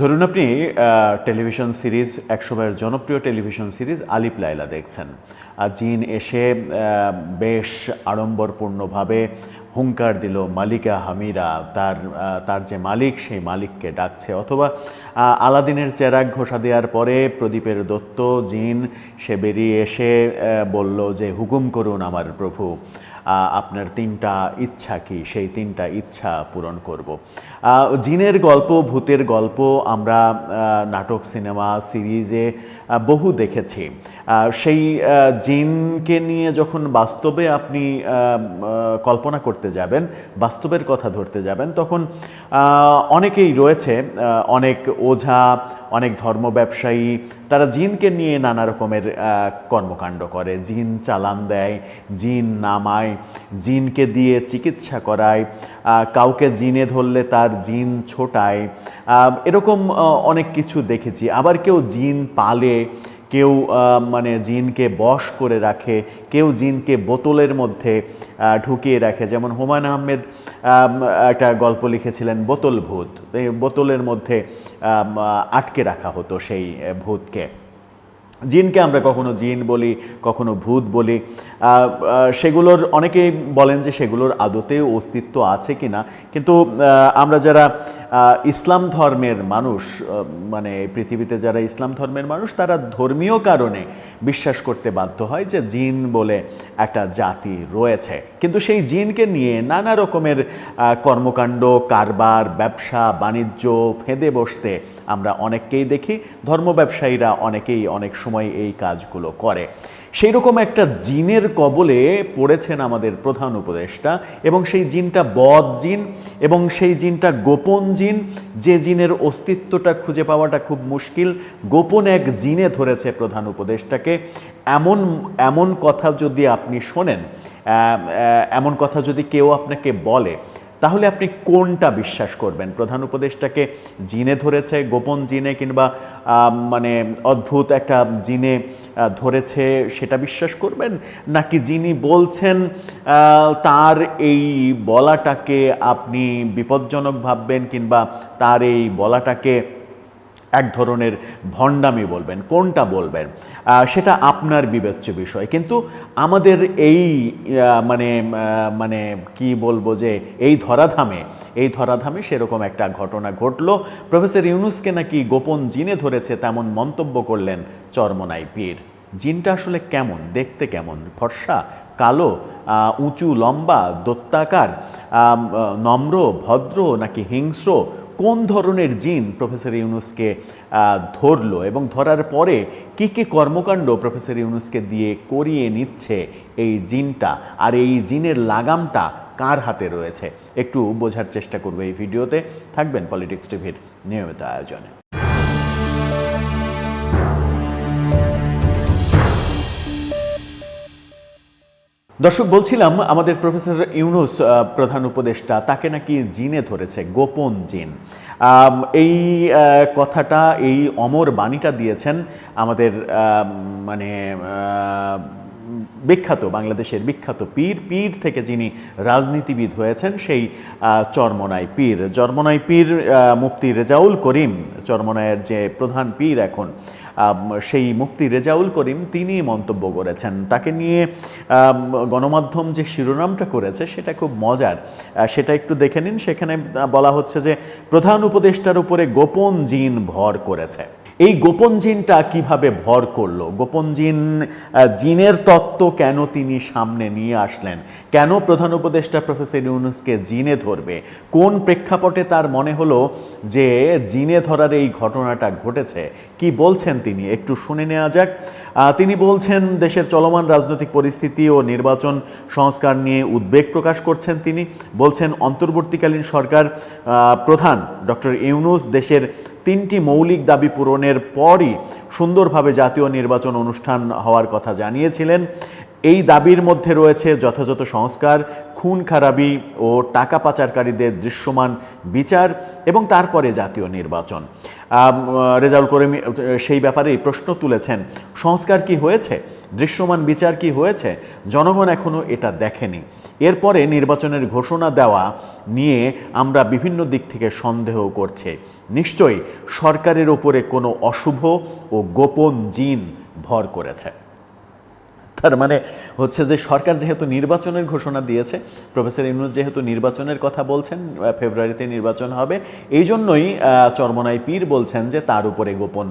ধরুন আপনি television series একসময়ের জনপ্রিয় টেলিভিশন সিরিজ আলিপ লাইলা দেখছেন। আর জিন এসে বেশ আড়ম্বরপূর্ণভাবে হুঙ্কার দিল, মালিকা হামিরা, তার তার যে মালিক, সেই মালিককে ডাকছে। অথবা আলাদিনের চেরাগ ঘোষা দেওয়ার পরে প্রদীপের দত্ত, জিন, সে বেরিয়ে এসে বলল যে, হুকুম করুন আমার প্রভু। আপনার তিনটা ইচ্ছা কি? সেই তিনটা ইচ্ছা পূরণ করব। জিনের গল্প, ভূতের গল্প আমরা নাটক, সিনেমা, সিরিজে বহু দেখেছি। সেই জিনকে নিয়ে যখন বাস্তবে আপনি কল্পনা করতে যাবেন, বাস্তবের কথা ধরতে যাবেন, তখন অনেকেই রয়েছে অনেক ওঝা, অনেক ধর্ম ব্যবসায়ী, তারা জিনকে নিয়ে নানা রকমের কর্মকাণ্ড করে। জিন চালান দেয়, জিন নামায় জিনকে দিয়ে চিকিৎসা করায় কাউকে জিনে ধরলে তার জিন ছোটায়। এরকম অনেক কিছু দেখেছি। আবার কেউ জিন পালে, কেউ মানে জিনকে বশ করে রাখে, কেউ জিনকে বোতলের মধ্যে ঢুকিয়ে রাখে। যেমন হুমায়ুন আহমেদ একটা গল্প লিখেছিলেন, বোতল ভূত। বোতলের মধ্যে আটকে রাখা হতো সেই ভূতকে। জিনকে আমরা কখনো জিন বলি, কখনো ভূত বলি। সেগুলোর অনেকেই বলেন যে সেগুলোর আদতে অস্তিত্ব আছে কি না কিন্তু আমরা যারা ইসলাম ধর্মের মানুষ মানে পৃথিবীতে যারা ইসলাম ধর্মের মানুষ, তারা ধর্মীয় কারণে বিশ্বাস করতে বাধ্য হয় যে জিন বলে একটা জাতি রয়েছে। কিন্তু সেই জিনকে নিয়ে নানা রকমের কর্মকাণ্ড, কারবার, ব্যবসা, বাণিজ্য, ফেঁদে বসতে আমরা অনেককেই দেখি। ধর্ম ব্যবসায়ীরা অনেকেই অনেক সময় এই কাজগুলো করে। সেই রকম একটা জিনের কবলে পড়েছেন আমাদের প্রধান উপদেষ্টা, এবং সেই জিনটা বদ জিন, এবং সেই জিনটা গোপন জিন। যে জিনের অস্তিত্বটা খুঁজে পাওয়াটা খুব মুশকিল। গোপন এক জিনে ধরেছে প্রধান উপদেষ্টাকে। এমন এমন কথা যদি আপনি শোনেন এমন কথা যদি কেউ আপনাকে বলে তাহলে আপনি কোনটা বিশ্বাস করবেন? প্রধান উপদেশটাকে জিনে ধরেছে, গোপন জিনে কিংবা মানে অদ্ভুত একটা জিনে ধরেছে, সেটা বিশ্বাস করবেন? নাকি যিনি বলছেন তার এই বলাটাকে আপনি বিপজ্জনক ভাববেন কিংবা তার এই বলাটাকে এক ধরনের ভণ্ডামি বলবেন, কোনটা বলবেন? সেটা আপনার বিবেচ্য বিষয়। কিন্তু আমাদের এই মানে মানে কি বলব যে, এই ধরাধামে এই ধরাধামে সেরকম একটা ঘটনা ঘটলো। প্রফেসর ইউনুসকে নাকি গোপন জিনে ধরেছে তেমন মন্তব্য করলেন চরমনাই পীর। জিনটা আসলে কেমন, দেখতে কেমন? ফর্সা, কালো উঁচু, লম্বা, দত্তাকার নম্র, ভদ্র, নাকি হিংস্র? কোন ধরনের জিন প্রফেসর ইউনুসকে ধরলো এবং ধরার পরে কি কি কর্মকাণ্ড প্রফেসর ইউনুসকে দিয়ে করিয়ে নিচ্ছে এই জিনটা আর এই জিনের লাগামটা কার হাতে রয়েছে? একটু বোঝার চেষ্টা করবে এই ভিডিওতে। থাকবেন পলিটিক্স টিভির নিয়মিত আয়োজনে। দর্শক, বলছিলাম আমাদের প্রফেসর ইউনুস প্রধান উপদেষ্টা, তাকে নাকি জিনে ধরেছে, গোপন জিন। এই কথাটা, এই অমর বাণীটা দিয়েছেন আমাদের মানে বিখ্যাত, বাংলাদেশের বিখ্যাত পীর। পীর থেকে যিনি রাজনীতিবিদ হয়েছেন, সেই চরমনাই পীর। চরমনাই পীর মুফতি রেজাউল করিম চরমনায়ের যে প্রধান পীর এখন সেই মুক্তি রেজাউল করিম তিনি মন্তব্য করেছেন। তাকে নিয়ে গণমাধ্যম যে শিরোনামটা করেছে, সেটা খুব মজার। সেটা একটু দেখে নিন। সেখানে বলা হচ্ছে যে, প্রধান উপদেষ্টার উপরে গোপন জিন ভর করেছে। এই গোপন জিনটা কীভাবে ভর করল? গোপন জিন জিনের তত্ত্ব কেন তিনি সামনে নিয়ে আসলেন? কেন প্রধান উপদেষ্টা প্রফেসর ইউনুসকে জিনে ধরবে? কোন প্রেক্ষাপটে তার মনে হলো যে জিনে ধরার এই ঘটনাটা ঘটেছে? কি বলছেন তিনি? একটু শুনে নেওয়া যাক। তিনি বলছেন, দেশের চলমান রাজনৈতিক পরিস্থিতি ও নির্বাচন সংস্কার নিয়ে উদ্বেগ প্রকাশ করছেন তিনি। বলছেন, অন্তর্বর্তীকালীন সরকার প্রধান ডক্টর ইউনুস দেশের তিনটি মৌলিক দাবি পূরণের পরই সুন্দরভাবে জাতীয় নির্বাচন অনুষ্ঠান হওয়ার কথা জানিয়েছিলেন এই দাবির মধ্যে রয়েছে যথাযথ সংস্কার, খুন খারাপি ও টাকা পাচারকারীদের দৃশ্যমান বিচার এবং তারপরে জাতীয় নির্বাচন। রেজাউল করিম সেই ব্যাপারেই প্রশ্ন তুলেছেন, সংস্কার কি হয়েছে? দৃশ্যমান বিচার কি হয়েছে? জনগণ এখনও এটা দেখেনি। এরপরে নির্বাচনের ঘোষণা দেওয়া নিয়ে আমরা বিভিন্ন দিক থেকে সন্দেহ করছে। নিশ্চয়ই সরকারের ওপরে কোনো অশুভ ও গোপন জিন ভর করেছে। তার মানে হচ্ছে যে সরকার যেহেতু নির্বাচনের ঘোষণা দিয়েছে, প্রফেসর ইউনুস যেহেতু নির্বাচনের কথা বলছেন ফেব্রুয়ারিতে নির্বাচন হবে, এই জন্যই চরমনাই পীর বলছেন যে তার উপরে গোপন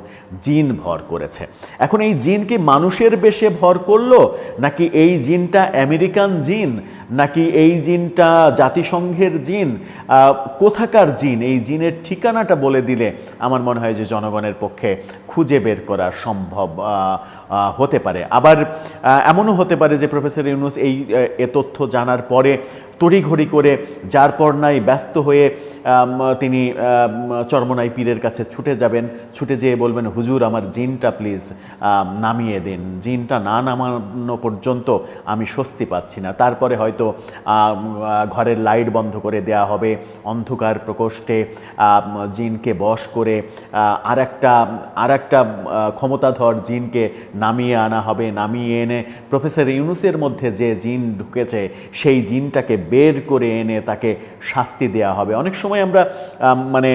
জিন ভর করেছে। এখন এই জিন কি মানুষের বেশে ভর করল, নাকি এই জিনটা আমেরিকান জিন, নাকি এই জিনটা জাতিসংঘের জিন? কোথাকার জিন? এই জিনের ঠিকানাটা বলে দিলে আমার মনে হয় যে জনগণের পক্ষে খুঁজে বের করা সম্ভব হতে পারে। আবার এমনও হতে পারে যে প্রফেসর ইউনুস এই এ তথ্য জানার পরে তড়িঘড়ি করে যার পর নাই ব্যস্ত হয়ে তিনি চরমনাই পীরের কাছে ছুটে যাবেন। ছুটে যেয়ে বলবেন, হুজুর, আমার জিনটা প্লিজ নামিয়ে দিন। জিনটা না নামানো পর্যন্ত আমি স্বস্তি পাচ্ছি না। তারপরে হয়তো ঘরের লাইট বন্ধ করে দেয়া হবে। অন্ধকার প্রকোষ্ঠে জিনকে বশ করে আর একটা আর একটা ক্ষমতাধর জিনকে নামিয়ে আনা হবে। নামিয়ে এনে প্রফেসর ইউনুসের মধ্যে যে জিন ঢুকেছে, সেই জিনটাকে বের করে এনে তাকে শাস্তি দেয়া হবে। অনেক সময় আমরা মানে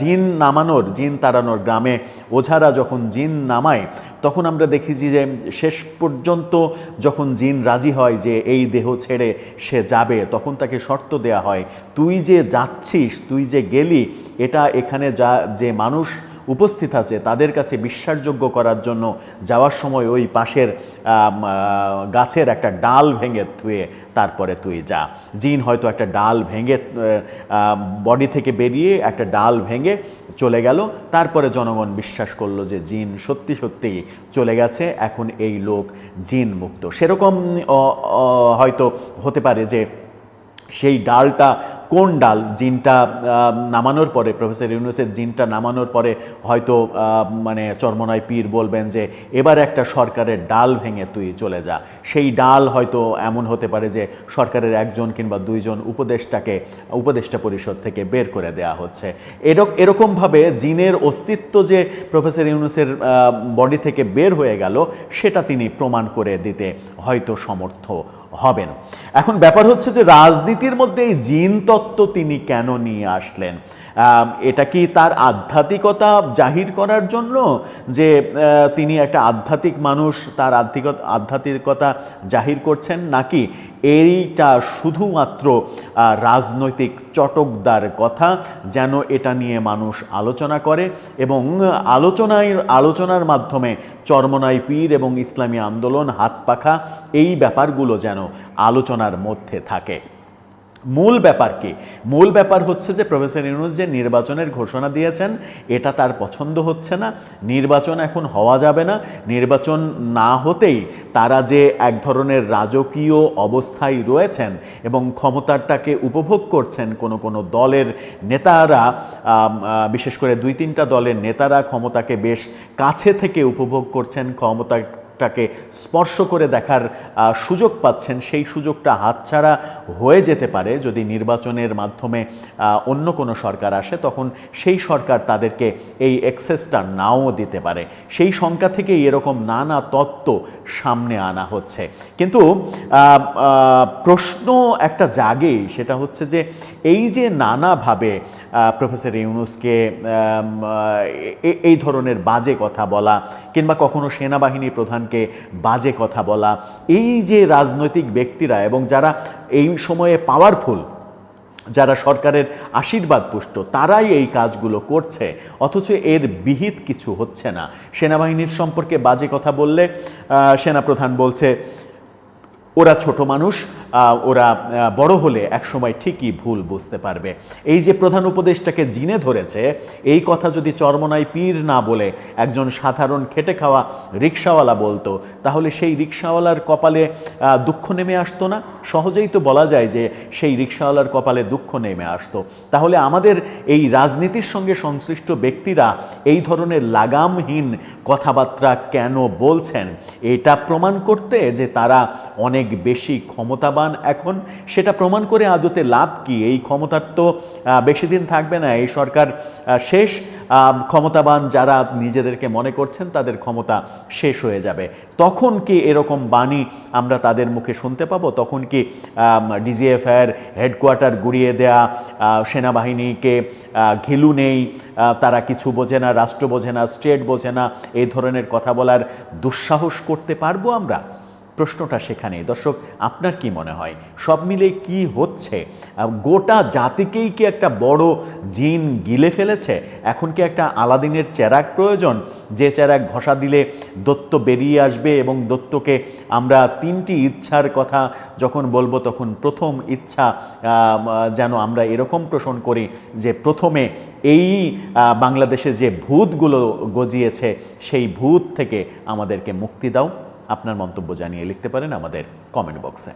জিন নামানোর, জিন তাড়ানোর গ্রামে ওঝারা যখন জিন নামায়, তখন আমরা দেখেছি যে শেষ পর্যন্ত যখন জিন রাজি হয় যে এই দেহ ছেড়ে সে যাবে, তখন তাকে শর্ত দেয়া হয়, তুই যে যাচ্ছিস, তুই যে গেলি, এটা এখানে যা, যে মানুষ উপস্থিত আছে তাদের কাছে বিশ্বাসযোগ্য করার জন্য যাওয়ার সময় ওই পাশের গাছের একটা ডাল ভেঙে থুয়ে তারপরে তুই যা। জিন হয়তো একটা ডাল ভেঙে বডি থেকে বেরিয়ে একটা ডাল ভেঙে চলে গেল। তারপরে জনগণ বিশ্বাস করল যে জিন সত্যি সত্যিই চলে গেছে, এখন এই লোক জিন মুক্ত। সেরকম হয়তো হতে পারে যে সেই ডালটা, কোন ডাল? জিনটা নামানোর পরে, প্রফেসর ইউনুসের জিনটা নামানোর পরে হয়তো মানে চর্মনায় পীর বলবেন যে, এবার একটা সরকারের ডাল ভেঙে তুই চলে যা। সেই ডাল হয়তো এমন হতে পারে যে, সরকারের একজন কিংবা দুইজন উপদেষ্টাকে, উপদেষ্টা পরিষদ থেকে বের করে দেয়া হচ্ছে। এরক, এরকমভাবে জিনের অস্তিত্ব যে প্রফেসর ইউনুসের বডি থেকে বের হয়ে গেল, সেটা তিনি প্রমাণ করে দিতে হয়তো সমর্থ হবেন। এখন ব্যাপার হচ্ছে যে রাজনীতির মধ্যে এই জিন তত্ত্ব তিনি কেন নিয়ে আসলেন? এটা কি তার আধ্যাত্মিকতা জাহির করার জন্য যে তিনি একটা আধ্যাত্মিক মানুষ, তার আধ্যাত্মিক আধ্যাত্মিকতা জাহির করছেন নাকি এইটা শুধুমাত্র রাজনৈতিক চটকদার কথা যেন এটা নিয়ে মানুষ আলোচনা করে এবং আলোচনায়, আলোচনার মাধ্যমে চরমনাই পীর এবং ইসলামী আন্দোলন হাত পাখা এই ব্যাপারগুলো যেন আলোচনার মধ্যে থাকে। মূল ব্যাপার কি? মূল ব্যাপার হচ্ছে যে প্রফেসর ইউনুস যে নির্বাচনের ঘোষণা দিয়েছেন, এটা তার পছন্দ হচ্ছে না। নির্বাচন এখন হওয়া যাবে না। নির্বাচন না হতেই তারা যে এক ধরনের রাজকীয় অবস্থায় রয়েছেন এবং ক্ষমতাটাকে উপভোগ করছেন কোনো কোনো দলের নেতারা বিশেষ করে দুই তিনটা দলের নেতারা ক্ষমতাকে বেশ কাছে থেকে উপভোগ করছেন, ক্ষমতা টাকে স্পর্শ করে দেখার সুযোগ পাচ্ছেন, সেই সুযোগটা হাতছাড়া হয়ে যেতে পারে যদি নির্বাচনের মাধ্যমে অন্য কোনো সরকার আসে, তখন সেই সরকার তাদেরকে এই এক্সেসটা নাও দিতে পারে। সেই শঙ্কা থেকেই এরকম নানা তত্ত্ব সামনে আনা হচ্ছে। কিন্তু প্রশ্ন একটা জাগে সেটা হচ্ছে যে এই যে নানাভাবে প্রফেসর ইউনুসকে এই ধরনের বাজে কথা বলা কিংবা কখনো সেনাবাহিনী প্রধানকে বাজে কথা বলা, এই যে রাজনৈতিক ব্যক্তিরা এবং যারা এই সময়ে পাওয়ারফুল যারা সরকারের আশীর্বাদ পুষ্ট, তারাই এই কাজগুলো করছে, অথচ এর বিহিত কিছু হচ্ছে না। সেনাবাহিনীর সম্পর্কে বাজে কথা বললে সেনাপ্রধান বলছে, ওরা ছোট মানুষ ওরা বড় হলে একসময় ঠিকই ভুল বুঝতে পারবে। এই যে প্রধান উপদেশটাকে জিনে ধরেছে, এই কথা যদি চরমনাই পীর না বলে একজন সাধারণ খেটে খাওয়া রিক্সাওয়ালা বলতো, তাহলে সেই রিক্সাওয়ালার কপালে দুঃখ নেমে আসতো না? সহজেই তো বলা যায় যে সেই রিক্সাওয়ালার কপালে দুঃখ নেমে আসতো। তাহলে আমাদের এই রাজনীতির সঙ্গে সংশ্লিষ্ট ব্যক্তিরা এই ধরনের লাগামহীন কথাবার্তা কেন বলছেন? এটা প্রমাণ করতে যে তারা অনেক বেশি ক্ষমতাবান এখন, সেটা প্রমাণ করে আদতে লাভ কি? এই ক্ষমতার তো বেশি দিন থাকবে না, এই সরকার শেষ। ক্ষমতাবান যারা নিজেদেরকে মনে করছেন, তাদের ক্ষমতা শেষ হয়ে যাবে। তখন কি এরকম বাণী আমরা তাদের মুখে শুনতে পাবো? তখন কি ডিজিএফআইয়ের হেডকোয়ার্টার গুড়িয়ে দেয়া সেনাবাহিনীকে ঘিলু নেই তারা কিছু বোঝে না, রাষ্ট্র বোঝে না, স্টেট বোঝে না, এই ধরনের কথা বলার দুঃসাহস করতে পারব আমরা? প্রশ্নটা সেখানে। দর্শক, আপনার কি মনে হয়? সব মিলে কি হচ্ছে? গোটা জাতিকেই কি একটা বড় জিন গিলে ফেলেছে? এখন কি একটা আলাদিনের চেরাক প্রয়োজন? যে চেরাক ঘষা দিলে দত্ত বেরিয়ে আসবে এবং দত্তকে আমরা তিনটি ইচ্ছার কথা যখন বলব, তখন প্রথম ইচ্ছা যেন আমরা এরকম পোষণ করি যে প্রথমে এই বাংলাদেশে যে ভূতগুলো গজিয়েছে, সেই ভূত থেকে আমাদেরকে মুক্তি দাও। আপনার মন্তব্য জানিয়ে লিখতে পারেন আমাদের কমেন্ট বক্সে